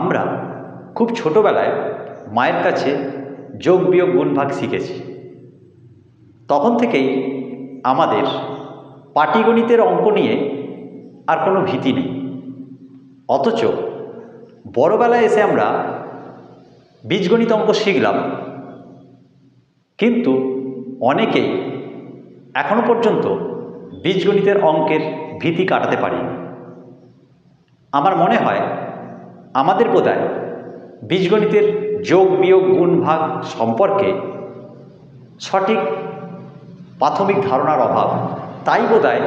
আমরা খুব ছোটোবেলায় মায়ের কাছে যোগ বিয়োগ গুণ ভাগ শিখেছি। তখন থেকেই আমাদের পাটিগণিতের অঙ্ক নিয়ে আর কোনো ভীতি নেই। অথচ বড়বেলায় এসে আমরা বীজগণিত অঙ্ক শিখলাম। কিন্তু অনেকেই এখনও পর্যন্ত বীজগণিতের অঙ্কের ভীতি কাটাতে পারিনি। আমার মনে হয় আমাদের বোধহয় বীজগণিতের যোগ, বিয়োগ, গুণ, ভাগ সম্পর্কে সঠিক প্রাথমিক ধারণার অভাব। তাই বোধহয়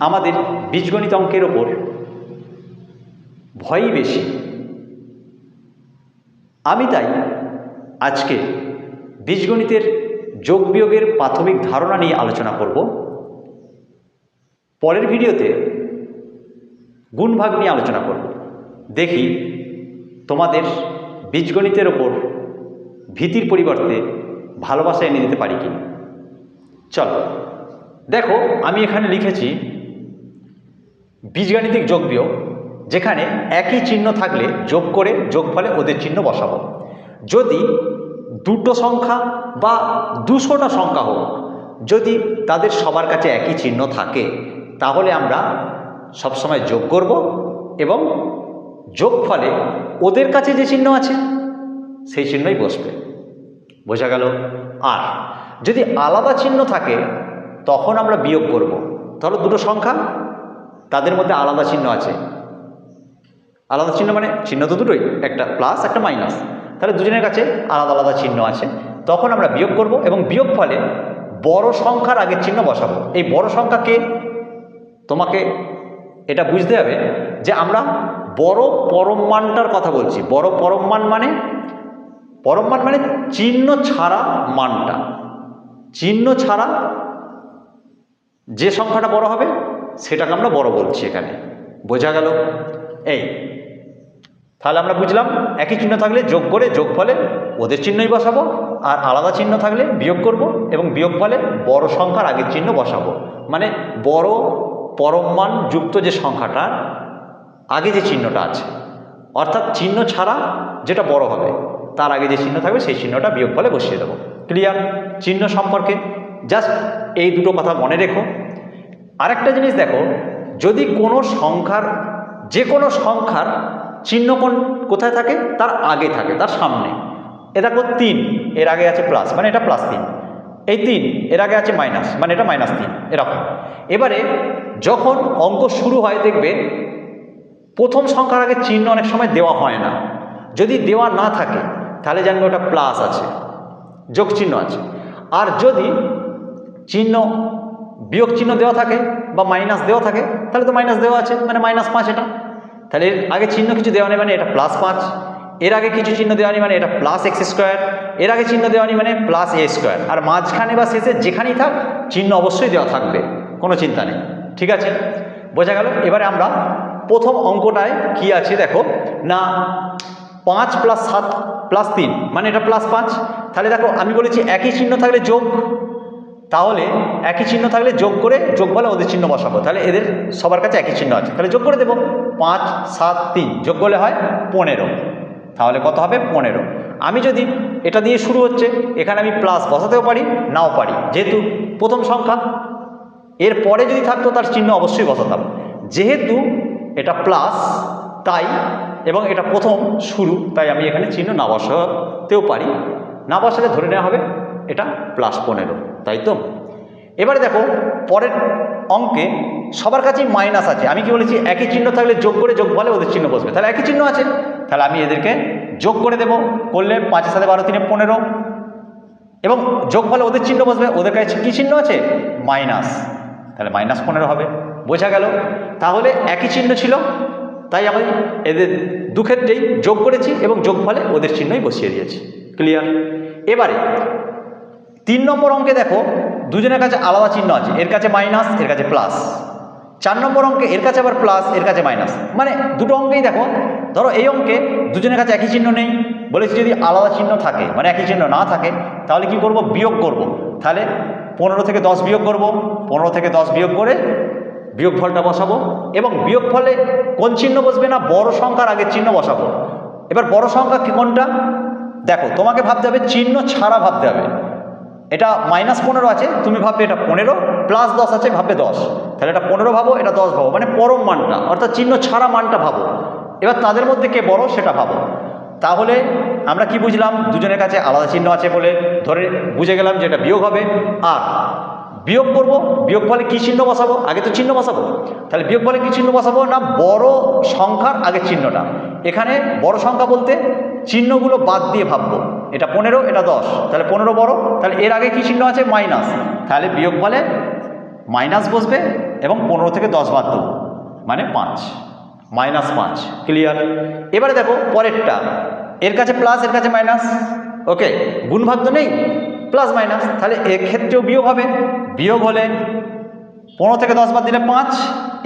আমাদের বীজগণিত অঙ্কের ওপর ভয়ই বেশি। আমি তাই আজকে বীজগণিতের যোগ, বিয়োগের প্রাথমিক ধারণা নিয়ে আলোচনা করব। পরের ভিডিওতে গুণভাগ নিয়ে আলোচনা করব। দেখি তোমাদের বীজগণিতের ওপর ভীতির পরিবর্তে ভালোবাসা এনে দিতে পারি কিনা। চলো, দেখো আমি এখানে লিখেছি বীজগাণিতিক যোগ বিয়োগ, যেখানে একই চিহ্ন থাকলে যোগ করে যোগফলে ওদের চিহ্ন বসাবো। যদি দুটো সংখ্যা বা দুশোটা সংখ্যা হোক, যদি তাদের সবার কাছে একই চিহ্ন থাকে, তাহলে আমরা সবসময় যোগ করব এবং যোগফলে ওদের কাছে যে চিহ্ন আছে, সেই চিহ্নই বসবে। বোঝা গেল? আর যদি আলাদা চিহ্ন থাকে, তখন আমরা বিয়োগ করব। ধরো দুটো সংখ্যা, তাদের মধ্যে আলাদা চিহ্ন আছে। আলাদা চিহ্ন মানে চিহ্ন তো দুটোই, একটা প্লাস একটা মাইনাস তাহলে দুজনের কাছে আলাদা আলাদা চিহ্ন আছে। তখন আমরা বিয়োগ করব এবং বিয়োগ ফলে বড় সংখ্যার আগের চিহ্ন বসাবো। এই বড় সংখ্যাকে তোমাকে এটা বুঝতে হবে যে আমরা বড় পরম মানটার কথা বলছি। বড় পরম মান? মানে পরম মান মানে চিহ্ন ছাড়া মানটা। চিহ্ন ছাড়া যে সংখ্যাটা বড় হবে, সেটাকে আমরা বড় বলছি এখানে। বোঝা গেল? এই, তাহলে আমরা বুঝলাম একই চিহ্ন থাকলে যোগ করে যোগ ফলে ওদের চিহ্নই বসাবো, আর আলাদা চিহ্ন থাকলে বিয়োগ করব এবং বিয়োগ ফলে বড় সংখ্যার আগের চিহ্ন বসাবো। মানে বড় পরমমান যুক্ত যে সংখ্যাটার আগে যে চিহ্নটা আছে, অর্থাৎ চিহ্ন ছাড়া যেটা বড় হবে, তার আগে যে চিহ্ন থাকবে, সেই চিহ্নটা বিয়োগ ফলে বসিয়ে দেবো। ক্লিয়ার চিহ্ন সম্পর্কে জাস্ট এই দুটো কথা মনে রেখো। আরেকটা জিনিস দেখো, যদি কোনো সংখ্যার, যে কোনো সংখ্যার চিহ্ন কোন, কোথায় থাকে? তার আগে থাকে, তার সামনে। এ দেখো তিন, এর আগে আছে প্লাস মানে এটা প্লাস তিন। এই তিন, এর আগে আছে মাইনাস মানে এটা মাইনাস তিন, এরকম। এবারে যখন অঙ্ক শুরু হয়, দেখবে প্রথম সংখ্যার আগে চিহ্ন অনেক সময় দেওয়া হয় না। যদি দেওয়া না থাকে, তাহলে জানবে ওটা প্লাস আছে, যোগ চিহ্ন আছে। আর যদি চিহ্ন, বিয়োগ চিহ্ন দেওয়া থাকে বা মাইনাস দেওয়া থাকে, তাহলে তো মাইনাস দেওয়া আছে মানে মাইনাস পাঁচ এটা। তাহলে এর আগে চিহ্ন কিছু দেওয়া নেই মানে এটা প্লাস পাঁচ। এর আগে কিছু চিহ্ন দেওয়া নেই মানে এটা প্লাস এক্স স্কোয়ার এর আগে চিহ্ন দেওয়া নেই মানে প্লাস এ স্কোয়ার আর মাঝখানে বা শেষে যেখানেই থাক, চিহ্ন অবশ্যই দেওয়া থাকবে, কোনো চিন্তা নেই। ঠিক আছে? বোঝা গেল? এবারে আমরা প্রথম অঙ্কটায় কি আছে দেখো? না, পাঁচ প্লাস সাত প্লাস তিন মানে এটা প্লাস পাঁচ। তাহলে দেখো, আমি বলেছি একই চিহ্ন থাকলে যোগ, তাহলে একই চিহ্ন থাকলে যোগ করে যোগ বলে ওদের চিহ্ন বসাবো। তাহলে এদের সবার কাছে একই চিহ্ন আছে। তাহলে যোগ করে দেবো। পাঁচ, সাত, তিন, যোগ করলে হয় পনেরো। তাহলে কত হবে? পনেরো। আমি যদি এটা দিয়ে শুরু হচ্ছে, এখানে আমি প্লাস বসাতেও পারি, নাও পারি। যেহেতু প্রথম সংখ্যা, এর পরে যদি থাকতো তার চিহ্ন অবশ্যই বসাতাম। যেহেতু এটা প্লাস তাই, এবং এটা প্রথম শুরু, তাই আমি এখানে চিহ্ন না বসাতেও পারি। না ধরে নেওয়া হবে, এটা প্লাস পনেরো, তাই তো? এবারে দেখো, পরের অঙ্কে সবার কাছেই মাইনাস আছে। আমি কি বলেছি, একই চিহ্ন থাকলে যোগ করে যোগ বলে ওদের চিহ্ন বসবে। তাহলে একই চিহ্ন আছে। তাহলে আমি এদেরকে যোগ করে দেব, করলে পাঁচের সাথে বারো তিনে পনেরো। এবং যোগ ফলে ওদের চিহ্ন বসবে, ওদের কাছে কী চিহ্ন আছে? মাইনাস তাহলে মাইনাস পনেরো হবে। বোঝা গেল। তাহলে একই চিহ্ন ছিল, তাই আমি এদের দুক্ষেত্রেই যোগ করেছি এবং যোগ ফলে ওদের চিহ্নই বসিয়ে দিয়েছি। ক্লিয়ার এবারে, তিন নম্বর অঙ্কে দেখো, দুজনের কাছে আলাদা চিহ্ন আছে, এর কাছে মাইনাস এর কাছে প্লাস চার নম্বর অঙ্কে এর কাছে আবার প্লাস এর কাছে মাইনাস মানে দুটো অঙ্কেই দেখো, ধরো এই অঙ্কে দুজনের কাছে একই চিহ্ন নেই, বলেছি যদি আলাদা চিহ্ন থাকে মানে একই চিহ্ন না থাকে, তাহলে কি করব? বিয়োগ করব। তাহলে পনেরো থেকে দশ বিয়োগ করব, পনেরো থেকে দশ বিয়োগ করে বিয়োগ ফলটা বসাবো এবং বিয়োগ ফলে কোন চিহ্ন বসবে না? বড় সংখ্যার আগের চিহ্ন বসাবো। এবার বড় সংখ্যা কি কোনটা? দেখো, তোমাকে ভাবতে হবে, চিহ্ন ছাড়া ভাবতে হবে। এটা মাইনাস পনেরো আছে, তুমি ভাববে এটা পনেরো প্লাস দশ আছে, ভাববে দশ। তাহলে এটা পনেরো ভাবো, এটা দশ ভাবো মানে পরম মানটা, অর্থাৎ চিহ্ন ছাড়া মানটা ভাবো। এবার তাদের মধ্যে কে বড়, সেটা ভাবো। তাহলে আমরা কি বুঝলাম? দুজনের কাছে আলাদা চিহ্ন আছে বলে ধরে, বুঝে গেলাম যে এটা বিয়োগ হবে। আর বিয়োগ করব, বিয়োগ ফলে কী চিহ্ন বসাবো? আগে তো চিহ্ন বসাবো। তাহলে বিয়োগ ফলে কী চিহ্ন বসাবো না বড় সংখ্যার আগে চিহ্নটা? এখানে বড় সংখ্যা বলতে চিহ্নগুলো বাদ দিয়ে ভাববো। এটা পনেরো, এটা দশ। তাহলে পনেরো বড়, তাহলে এর আগে কী চিহ্ন আছে? মাইনাস। তাহলে বিয়োগ ফলে মাইনাস বসবে এবং পনেরো থেকে দশ বাদ দেবো। মানে পাঁচ। মাইনাস পাঁচ। ক্লিয়ার? এবারে দেখো, পরেরটা। এর কাছে প্লাস, এর কাছে মাইনাস। ওকে, গুণভাগ তো নেই। প্লাস মাইনাস তাহলে এক্ষেত্রেও বিয়োগ হবে। বিয়োগ হলে পনেরো থেকে দশ বাদ দিলে পাঁচ,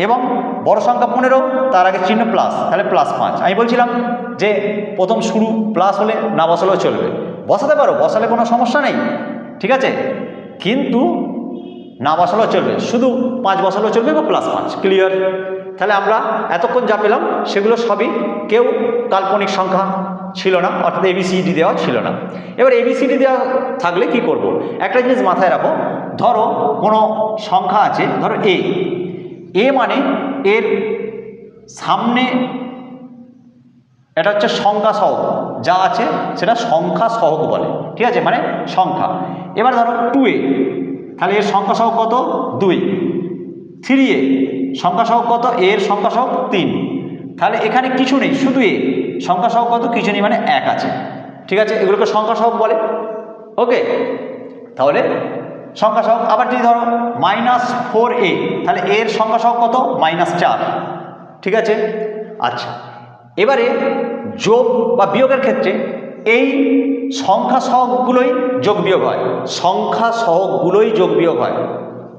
এবং বড় সংখ্যা পনেরো, তার আগে চিহ্ন প্লাস তাহলে প্লাস পাঁচ। আমি বলছিলাম যে প্রথম শুরু প্লাস হলে না বসালেও চলবে। বসাতে পারো, বসালে কোনো সমস্যা নেই, ঠিক আছে? কিন্তু না বসালেও চলবে। শুধু পাঁচ বসালেও চলবে বা প্লাস পাঁচ ক্লিয়ার তাহলে আমরা এতক্ষণ যা পেলাম, সেগুলো সবই কেউ কাল্পনিক সংখ্যা ছিল না, অর্থাৎ এবিসিডি দেওয়া ছিল না। এবার এবিসিডি দেওয়া থাকলে কি করব। একটা জিনিস মাথায় রাখো, ধরো কোনো সংখ্যা আছে, ধরো এ এ মানে এর সামনে এটা হচ্ছে সংখ্যা সহগ, যা আছে সেটা সংখ্যা সহগ বলে, ঠিক আছে? মানে সংখ্যা। এবার ধরো টু এ তাহলে এর সংখ্যা সহগ কত? দুই। থ্রি এ সংখ্যা সহগ কত? এর সংখ্যা সহগ তিন। তাহলে এখানে কিছু নেই, শুধু এ সংখ্যা সহগ কত? কিছু নেই মানে এক আছে। ঠিক আছে? এগুলোকে সংখ্যা সহগ বলে। ওকে? তাহলে সংখ্যা সহগ আবার যদি ধরো মাইনাস ফোর এ তাহলে এর সংখ্যা সহগ কত? মাইনাস চার। ঠিক আছে? আচ্ছা। এবারে যোগ বা বিয়োগের ক্ষেত্রে এই সংখ্যা সহগগুলোই যোগ বিয়োগ হয়। সংখ্যা সহগগুলোই যোগ বিয়োগ হয়।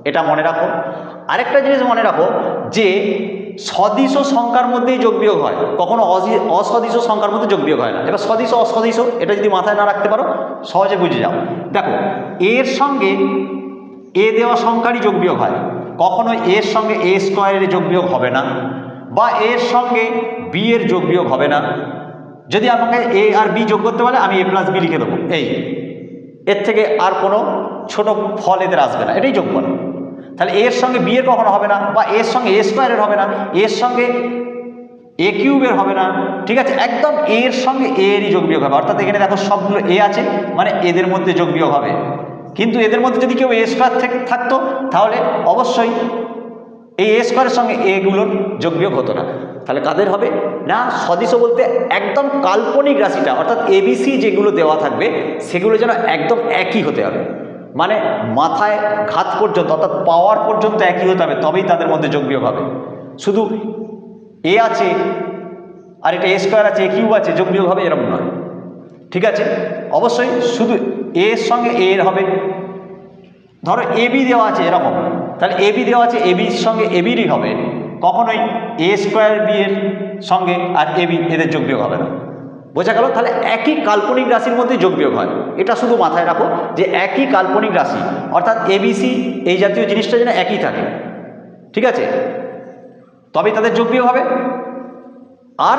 এটা মনে রাখো। আরেকটা জিনিস মনে রাখো যে সদিশ সংখ্যার মধ্যেই যোগ বিয়োগ হয়। কখনো অসদিশ সংখ্যার মধ্যে যোগ বিয়োগ হয় না। এবার সদিশ অসদিশ, এটা যদি মাথায় না রাখতে পারো, সহজে বুঝে যাও। দেখো, এর সঙ্গে এ দেওয়া সংখ্যারই যোগ বিয়োগ হয়। কখনো এর সঙ্গে এ স্কোয়ারের যোগ বিয়োগ হবে না, বা এর সঙ্গে বি এর যোগ বিয়োগ হবে না। যদি আমাকে এ আর বি যোগ করতে পারে আমি এ প্লাস বি লিখে দেবো। এই, এর থেকে আর কোনো ছোট ফল এদের আসবে না। এটাই যোগফল। তাহলে এর সঙ্গে বি এর কখনো হবে না বা এর সঙ্গে এ স্কোয়ারের হবে না, এর সঙ্গে এ কিউবের হবে না, ঠিক আছে? একদম এর সঙ্গে এরই যোগ বিয়োগ হবে। অর্থাৎ এখানে দেখো সবগুলো এ আছে মানে এদের মধ্যে যোগ বিয়োগ হবে। কিন্তু এদের মধ্যে যদি কেউ এ স্কোয়ার থেকে থাকতো, তাহলে অবশ্যই এই এ স্কোয়ারের সঙ্গে এগুলোর যোগ বিয়োগ হতো না। তাহলে কাদের হবে? না সদিশ বলতে একদম কাল্পনিক রাশিটা, অর্থাৎ এবিসি যেগুলো দেওয়া থাকবে, সেগুলো যেন একদম একই হতে হবে। মানে মাথায় ঘাত পর্যন্ত অর্থাৎ পাওয়ার পর্যন্ত একই হতে হবে, তবেই তাদের মধ্যে যোগ বিয়োগ হবে। শুধু এ আছে আর এটা এ স্কোয়ার আছে এ কিউব আছে, যোগ বিয়োগ হবে এরকম নয়। ঠিক আছে? অবশ্যই শুধু এ এর সঙ্গে এ এর হবে। ধরো এবি দেওয়া আছে এরকম, তাহলে এবি দেওয়া আছে এ এবির সঙ্গে এ এবিরই হবে। কখনোই এ স্কোয়ার বি এর সঙ্গে আর এবি এদের যোগ বিয়োগ হবে না। বোঝা গেল, তাহলে একই কাল্পনিক রাশির মধ্যে যোগ বিয়োগ হয়। এটা শুধু মাথায় রাখো যে একই কাল্পনিক রাশি, অর্থাৎ এবিসি এই জাতীয় জিনিসটা যেন একই থাকে। ঠিক আছে? তবেই তাদের যোগ বিয়োগ হবে। আর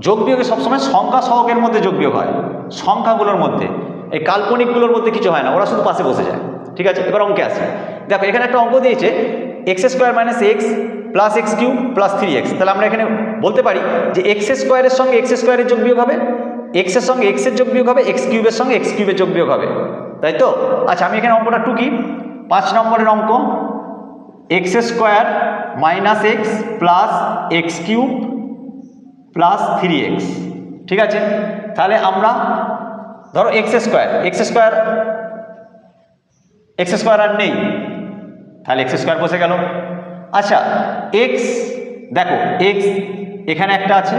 যোগ বিয়োগে সবসময় সংখ্যা সহগের মধ্যে যোগ বিয়োগ হয়। সংখ্যাগুলোর মধ্যে। এই কাল্পনিকগুলোর মধ্যে কিছু হয় না, ওরা শুধু পাশে বসে যায়। ঠিক আছে? এবার অঙ্কে আসে। দেখো, এখানে একটা অঙ্ক দিয়েছে x square minus x plus x cube plus three x তাহলে আমরা এখানে বলতে পারি যে এক্স স্কোয়ারের সঙ্গে এক্স স্কোয়ারের যোগ বিয়োগ হবে এক্সের সঙ্গে এক্সের যোগ বিয়োগ হবে এক্স কিউবের সঙ্গে এক্স কিউবের যোগ বিয়োগ হবে। তাই তো? আচ্ছা আমি এখানে অঙ্কটা টুকি। পাঁচ নম্বরের অঙ্ক x square minus x plus x cube plus three x ঠিক আছে? তাহলে আমরা, ধরো x square x square x square আর নেই। তাহলে এক্স স্কোয়ার বসে গেল। আচ্ছা এক্স দেখো এক্স এখানে একটা আছে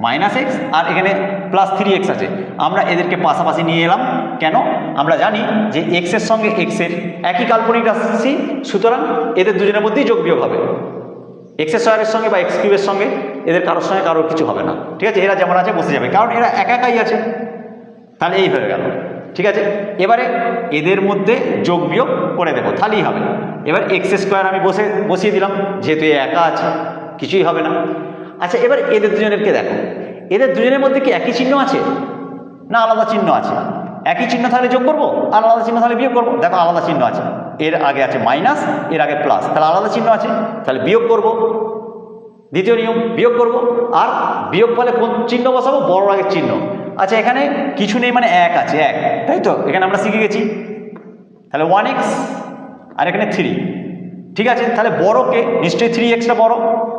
মাইনাস এক্স আর এখানে প্লাস থ্রি এক্স আছে। আমরা এদেরকে পাশাপাশি নিয়ে এলাম। কেন? আমরা জানি যে এক্সের সঙ্গে এক্সের একই কাল্পনিক রাশি, সুতরাং এদের দুজনের মধ্যেই যোগ বিয়োগ হবে। এক্সের স্কোয়ারের সঙ্গে বা এক্স কিউবের সঙ্গে এদের কারোর সঙ্গে কারোর কিছু হবে না। ঠিক আছে? এরা যেমন আছে, বসে যাবে। কারণ এরা একা একাই আছে। তাহলে এই হয়ে গেল। ঠিক আছে? এবারে এদের মধ্যে যোগ বিয়োগ করে দেবো, তাহলেই হবে। এবার এক্স স্কোয়ার আমি বসে, বসিয়ে দিলাম, যেহেতু এ একা আছে, কিছুই হবে না। আচ্ছা এবার এদের দুজনেরকে দেখো। এদের দুজনের মধ্যে কি একই চিহ্ন আছে? না আলাদা চিহ্ন আছে? একই চিহ্ন থাকলে যোগ করব? আর আলাদা চিহ্ন তাহলে বিয়োগ করব? দেখো আলাদা চিহ্ন আছে। এর আগে আছে মাইনাস এর আগে প্লাস তাহলে আলাদা চিহ্ন আছে। তাহলে বিয়োগ করব। দ্বিতীয় নিয়ম, বিয়োগ করব। আর বিয়োগ ফলে কোন চিহ্ন বসাবো? বড় আগের চিহ্ন। আচ্ছা এখানে কিছু নেই মানে এক আছে, এক। তাই তো? এখানে আমরা শিখে গেছি। তাহলে ওয়ান এক্স আর এখানে থ্রি ঠিক আছে? তাহলে বড়কে নিশ্চয়ই থ্রি এক্সটা বড়।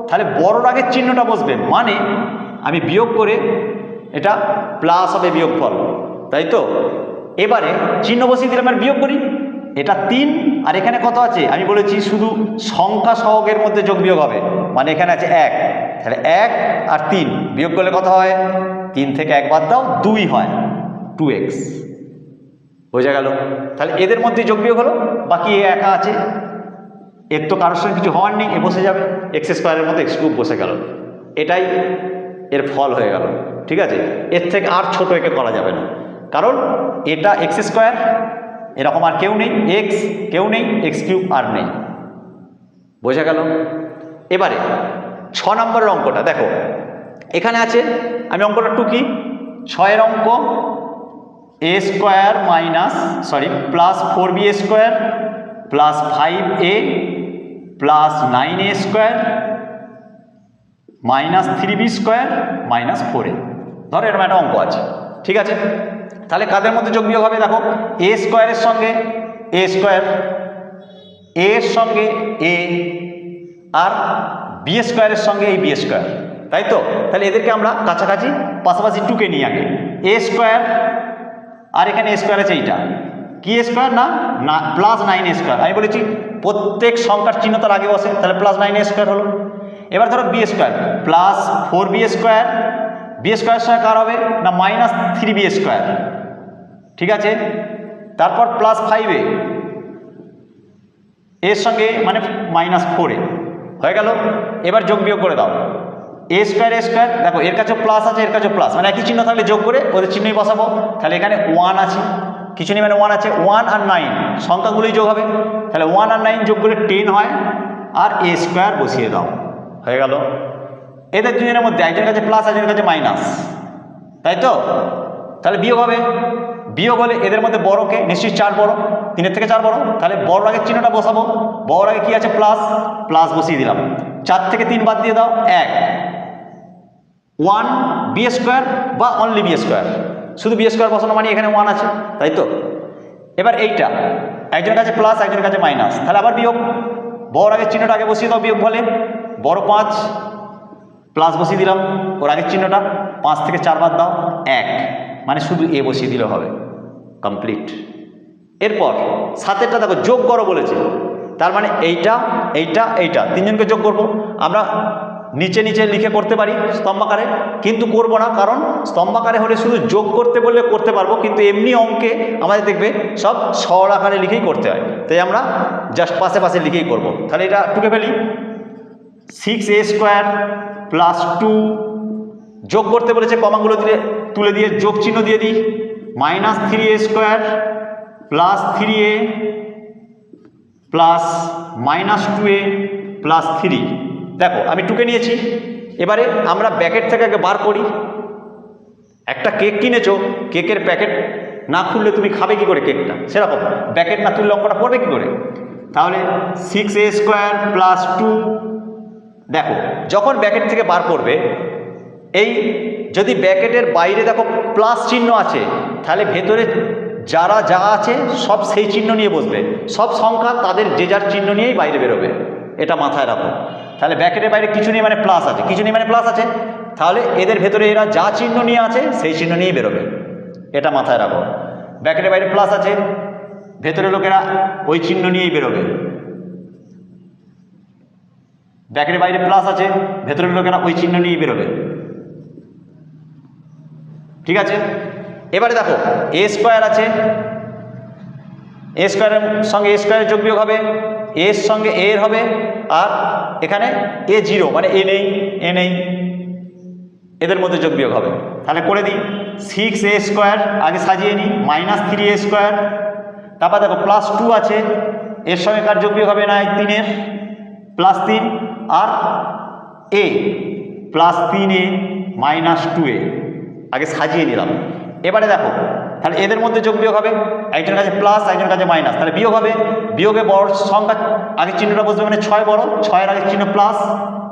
তাহলে বড়র আগের চিহ্নটা বসবে। মানে আমি বিয়োগ করে এটা প্লাস হবে বিয়োগ ফল তাই তো? এবারে চিহ্ন বসিয়ে দিলাম আর বিয়োগ করি। এটা তিন, আর এখানে কত আছে? আমি বলেছি শুধু সংখ্যা সহগের মধ্যে যোগ বিয়োগ হবে। মানে এখানে আছে এক। তাহলে এক আর তিন বিয়োগ করলে কত হয়? তিন থেকে এক বাদ দাও, দুই হয়। টু এক্স বোঝা গেল? তাহলে এদের মধ্যে যোগ বিয়োগ হলো, বাকি এ একা আছে। এর তো কারোর সঙ্গে কিছু হওয়ার নেই, এ বসে যাবে। এক্স স্কোয়ারের মধ্যে এক্স কিউব বসে গেল। এটাই এর ফল হয়ে গেল, ঠিক আছে? এর থেকে আর ছোট একে করা যাবে না। কারণ এটা এক্স স্কোয়ার এরকম আর কেউ নেই এক্স কেউ নেই এক্স কিউব আর নেই। বোঝা গেল? এবারে ছ নম্বরের অঙ্কটা, দেখো। এখানে আছে, আমি অঙ্কটা টুকি, ছয়ের অঙ্ক, a square minus, sorry, plus four b square, plus five a, plus nine a square, minus three b square, minus four a. ধরো, এরকম একটা অঙ্ক আছে, ঠিক আছে? তাহলে কাদের মধ্যে যোগ বিয়োগ হবে, দেখো? এ স্কোয়ারের সঙ্গে এ স্কোয়ার এর সঙ্গে এ, আর বি স্কোয়ারের সঙ্গে এই বি স্কোয়ার তাই তো? তাহলে এদেরকে আমরা কাছাকাছি, পাশাপাশি টুকে নিই আগে। এ স্কোয়ার আর এখানে এ স্কোয়ার আছে এইটা। কি স্কোয়ার না? না প্লাস নাইন স্কোয়ার আমি বলেছি, প্রত্যেক সংখ্যার চিহ্ন তার আগে বসে, তাহলে প্লাস নাইন স্কোয়ার হলো। এবার ধরো b square plus four b square b square সঙ্গে কার হবে? না মাইনাস থ্রি বি স্কোয়ার ঠিক আছে? তারপর প্লাস ফাইভে এর সঙ্গে মানে মাইনাস ফোরে হয়ে গেল। এবার যোগ বিয়োগ করে দাও। এ স্কোয়ার এ স্কোয়ার দেখো, এর কাছেও প্লাস আছে, এর কাছে প্লাস মানে একই চিহ্ন থাকলে যোগ করে ওদের চিহ্নই বসাবো। তাহলে এখানে ওয়ান আছে। কিছু নেই মানে ওয়ান আছে। ওয়ান আর নাইন সংখ্যাগুলোই যোগ হবে। তাহলে ওয়ান আর নাইন যোগ করলে টেন হয়। আর এ স্কোয়ার বসিয়ে দাও। হয়ে গেল। এদের দুজনের মধ্যে একজনের কাছে প্লাস একজনের কাছে মাইনাস তাই তো? তাহলে বিয়োগ হবে। বিয়োগ হলে এদের মধ্যে বড়কে নিশ্চয়ই চার বড়। তিনের থেকে চার বড়। তাহলে বড় আগের চিহ্নটা বসাবো। বড় আগে কি আছে? প্লাস প্লাস বসিয়ে দিলাম। চার থেকে তিন বাদ দিয়ে দাও। এক। ওয়ান বি স্কোয়ার বা অনলি বি স্কোয়ার শুধু বি স্কোয়ার বসানো মানে এখানে ওয়ান আছে, তাই তো? এবার এইটা। একজনের কাছে প্লাস একজনের কাছে মাইনাস তাহলে আবার বিয়োগ। বড় আগের চিহ্নটা আগে বসিয়ে দাও বিয়োগ বলে বড় পাঁচ। প্লাস বসিয়ে দিলাম। ওর আগের চিহ্নটা। পাঁচ থেকে চার বাদ দাও। এক। মানে শুধু এ বসিয়ে দিলে হবে। কমপ্লিট এরপর সাতেরটা দেখো, যোগ করো বলেছে। তার মানে এইটা এইটা এইটা। তিনজনকে যোগ করব। আমরা নিচে নিচে লিখে করতে পারি স্তম্ভাকারে, কিন্তু করব না, কারণ স্তম্ভাকারে হলে শুধু যোগ করতে বললে করতে পারব, কিন্তু এমনি অঙ্কে আমাদের দেখবে সব সর আকারে লিখেই করতে হয়। তাই আমরা জাস্ট পাশে পাশে লিখেই করব। তাহলে এটা টুকে ফেলি। Six a square plus two যোগ করতে বলেছে কমাগুলো দিয়ে তুলে দিয়ে, যোগ চিহ্ন দিয়ে দিই। Minus three a square plus three a plus minus two a plus three দেখো, আমি টুকে নিয়েছি। এবারে আমরা ব্যাকেট থেকে আগে বার করি। একটা কেক কিনেছো, কেকের প্যাকেট না খুললে তুমি খাবে কি করে কেকটা? সেরকম। প্যাকেট না তুললে অঙ্কটা পড়বে কী করে? তাহলে six a square plus two দেখো, যখন ব্যাকেট থেকে বার করবে এই যদি ব্যাকেটের বাইরে দেখো প্লাস চিহ্ন আছে, তাহলে ভেতরে যারা যা আছে সব সেই চিহ্ন নিয়ে বসবে। সব সংখ্যা তাদের যে যার চিহ্ন নিয়েই বাইরে বেরোবে। এটা মাথায় রাখো। তাহলে ব্যাকেটের বাইরে কিছু নেই মানে প্লাস আছে। কিছু নেই মানে প্লাস আছে। তাহলে এদের ভেতরে এরা যা চিহ্ন নিয়ে আছে, সেই চিহ্ন নিয়েই বেরোবে। এটা মাথায় রাখো। ব্যাকেটের বাইরে প্লাস আছে। ভেতরে লোকেরা ওই চিহ্ন নিয়েই বেরোবে। ব্যাকেটের বাইরে প্লাস আছে। ভেতরের লোকেরা ওই চিহ্ন নিয়েই বেরোবে। ঠিক আছে? এবারে দেখো এ স্কোয়ার আছে। এ স্কোয়ারের সঙ্গে এ স্কোয়ারের যোগ বিয়োগ হবে। এর সঙ্গে এর হবে। আর এখানে এ জিরো মানে এ নেই এ নেই। এদের মধ্যে যোগ বিয়োগ হবে। তাহলে করে দিই। সিক্স এ স্কোয়ার আগে সাজিয়ে নিই। মাইনাস থ্রি এ স্কোয়ার তারপর দেখো প্লাস টু আছে। এর সঙ্গে কার যোগ বিয়োগ হবে না? তিনের। প্লাস তিন। আর এ প্লাস তিন এ মাইনাস টু এ আগে সাজিয়ে নিলাম। এবারে দেখো, তাহলে এদের মধ্যে যোগ বিয়োগ হবে, একজনের কাছে প্লাস একজনের কাছে মাইনাস তাহলে বিয়োগ হবে, বিয়োগে বড় সংখ্যা আগে চিহ্নটা বসবে মানে ছয় বড়, ছয়ের আগে চিহ্ন প্লাস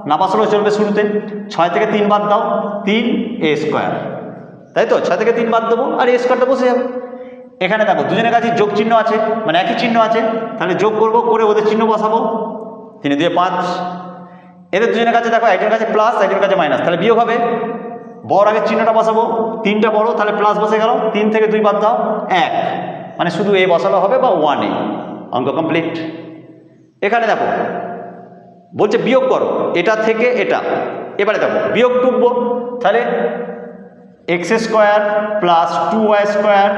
না বসালেও চলবে শুরুতে, ছয় থেকে তিন বাদ দাও, তিন এ স্কোয়ার তাই তো? ছয় থেকে তিন বাদ দেবো আর এ স্কোয়ারটা বসে যাবে। এখানে দেখো, দুজনের কাছে যোগ চিহ্ন আছে মানে একই চিহ্ন আছে, তাহলে যোগ করব, করে ওদের চিহ্ন বসাবো। তিনে দিয়ে পাঁচ। এদের দুজনের কাছে দেখো, একজনের কাছে প্লাস একজনের কাছে মাইনাস তাহলে বিয়োগ হবে বড় আগে চিহ্নটা বসাবো। তিনটা বড়, তাহলে প্লাস বসে গেল। তিন থেকে দুই বাদ দাও, এক। মানে শুধু এ বসানো হবে বা ওয়ান এ অঙ্ক কমপ্লিট এখানে দেখো, বলছে বিয়োগ করো, এটা থেকে এটা। এবারে দেখো, বিয়োগ টুকবো, তাহলে x square plus two y square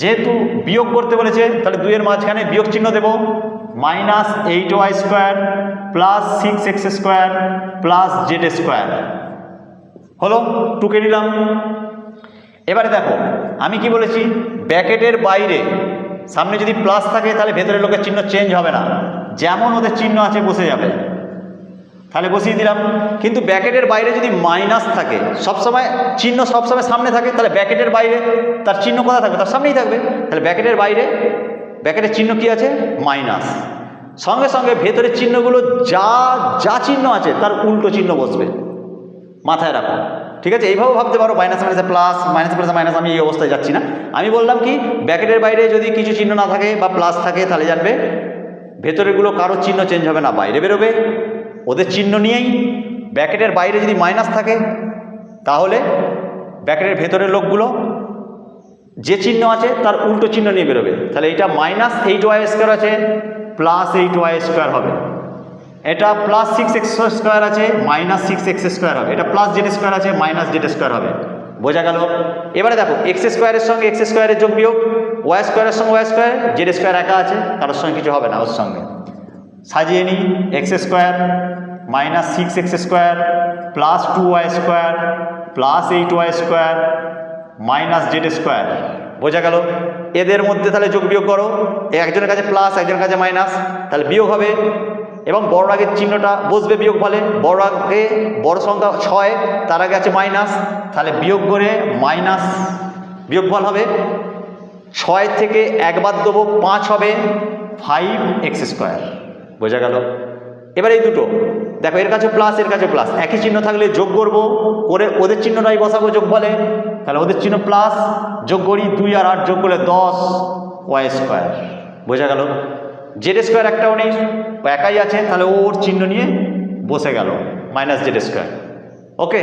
যেহেতু বিয়োগ করতে বলেছে, তাহলে দুইয়ের মাঝখানে বিয়োগ চিহ্ন দেব। Minus eight y square plus six x square plus z square টুকে নিলাম। এবারে দেখো, আমি কি বলেছি? ব্যাকেটের বাইরে, সামনে যদি প্লাস থাকে, তাহলে ভেতরের লোকের চিহ্ন চেঞ্জ হবে না। যেমন ওদের চিহ্ন আছে, বসে যাবে। তাহলে বসিয়ে দিলাম। কিন্তু ব্যাকেটের বাইরে যদি মাইনাস থাকে, সবসময় চিহ্ন সবসময় সামনে থাকে, তাহলে ব্যাকেটের বাইরে তার চিহ্ন কোথায় থাকবে? তার সামনেই থাকবে। তাহলে ব্যাকেটের বাইরে ব্যাকেটের চিহ্ন কি আছে? মাইনাস সঙ্গে সঙ্গে ভেতরের চিহ্নগুলো যা যা চিহ্ন আছে, তার উল্টো চিহ্ন বসবে। মাথায় রাখো। ঠিক আছে? এইভাবে ভাবতে পারো মাইনাস মাইনাসে প্লাস মাইনাস প্লাসে মাইনাস আমি এই অবস্থায় যাচ্ছি না। আমি বললাম কি ব্যাকেটের বাইরে যদি কিছু চিহ্ন না থাকে বা প্লাস থাকে, তাহলে জানবে ভেতরেরগুলো কারও চিহ্ন চেঞ্জ হবে না, বাইরে বেরোবে। ওদের চিহ্ন নিয়েই ব্যাকেটের বাইরে যদি মাইনাস থাকে, তাহলে ব্যাকেটের ভেতরের লোকগুলো যে চিহ্ন আছে, তার উল্টো চিহ্ন নিয়ে বেরোবে। তাহলে এটা মাইনাস এইট ওয়াই স্কোয়ার আছে প্লাস এইট ওয়াই স্কোয়ার হবে। এটা প্লাস সিক্স এক্স স্কোয়ার আছে মাইনাস সিক্স এক্স স্কোয়ার হবে। এটা প্লাস জেড স্কোয়ার আছে মাইনাস জেড স্কোয়ার হবে। বোঝা গেল? এবারে দেখো এক্স স্কোয়ারের সঙ্গে এক্স স্কোয়ারের যোগ বিয়োগ ওয়াই স্কোয়ারের সঙ্গে ওয়াই স্কোয়ার জেড স্কোয়ার একা আছে, কারোর সঙ্গে কিছু হবে না ওর সঙ্গে। সাজিয়ে নিই x square minus six x square plus two y square plus eight y square minus z square বোঝা গেল? এদের মধ্যে তাহলে যোগ বিয়োগ করো। একজনের কাছে প্লাস একজনের কাছে মাইনাস তাহলে বিয়োগ হবে এবং বড় আগের চিহ্নটা বসবে বিয়োগ ফলে। বড় আগে বড় সংখ্যা ছয়, তার আগে আছে মাইনাস তাহলে বিয়োগ করে মাইনাস বিয়োগ ফল হবে। ছয় থেকে একবার দেবো, পাঁচ হবে ফাইভ এক্স স্কোয়ার বোঝা গেল? এবার এই দুটো। দেখো, এর কাছে প্লাস এর কাছে প্লাস একই চিহ্ন থাকলে যোগ করব, করে ওদের চিহ্নটাই বসাবো যোগ বলে তাহলে ওদের চিহ্ন প্লাস যোগ করি দুই আর আট যোগ করলে দশ ওয়াই স্কোয়ার বোঝা গেল? জেড স্কোয়ার একটাও নেই একাই আছে, তাহলে ওর চিহ্ন নিয়ে বসে গেল মাইনাস জেড স্কোয়ার ওকে